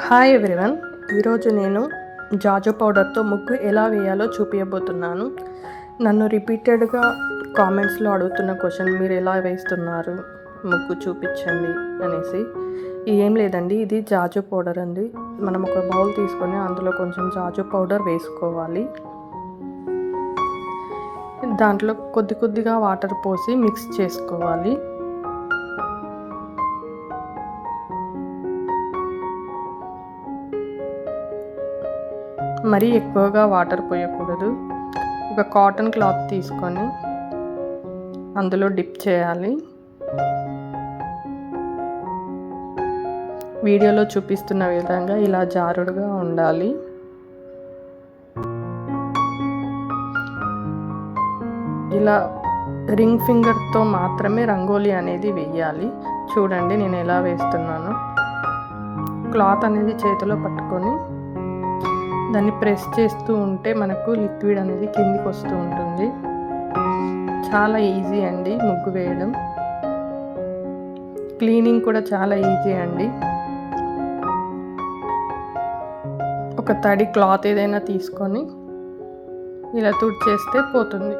Hi everyone ఈరోజు నేను జాజు పౌడర్తో ముగ్గు ఎలా వేయాలో చూపించబోతున్నాను నన్ను రిపీటెడ్గా కామెంట్స్లో అడుగుతున్న క్వశ్చన్ మీరు ఎలా వేస్తున్నారు? ముగ్గు చూపించండి అనేసి. ఏం లేదండి ఇది జాజు పౌడర్ అండి. మనం ఒక బౌల్ తీసుకొని అందులో కొంచెం జాజు పౌడర్ వేసుకోవాలి. దాంట్లో కొద్ది కొద్దిగా వాటర్ పోసి మిక్స్ చేసుకోవాలి. మరీ ఎక్కువగా వాటర్ పోయకూడదు. ఒక కాటన్ క్లాత్ తీసుకొని అందులో డిప్ చేయాలి. వీడియోలో చూపిస్తున్న విధంగా ఇలా జారుడుగా ఉండాలి. ఇలా రింగ్ ఫింగర్తో మాత్రమే రంగోలీ అనేది వెయ్యాలి చూడండి నేను ఎలా వేస్తున్నాను. క్లాత్ అనేది చేతిలో పట్టుకొని దాన్ని ప్రెస్ చేస్తూ ఉంటే మనకు లిక్విడ్ అనేది కిందికి వస్తూ ఉంటుంది. చాలా ఈజీ అండి ముగ్గు వేయడం. క్లీనింగ్ కూడా చాలా ఈజీ అండి. ఒక తడి క్లాత్ ఏదైనా తీసుకొని ఇలా తుడిచేస్తే పోతుంది.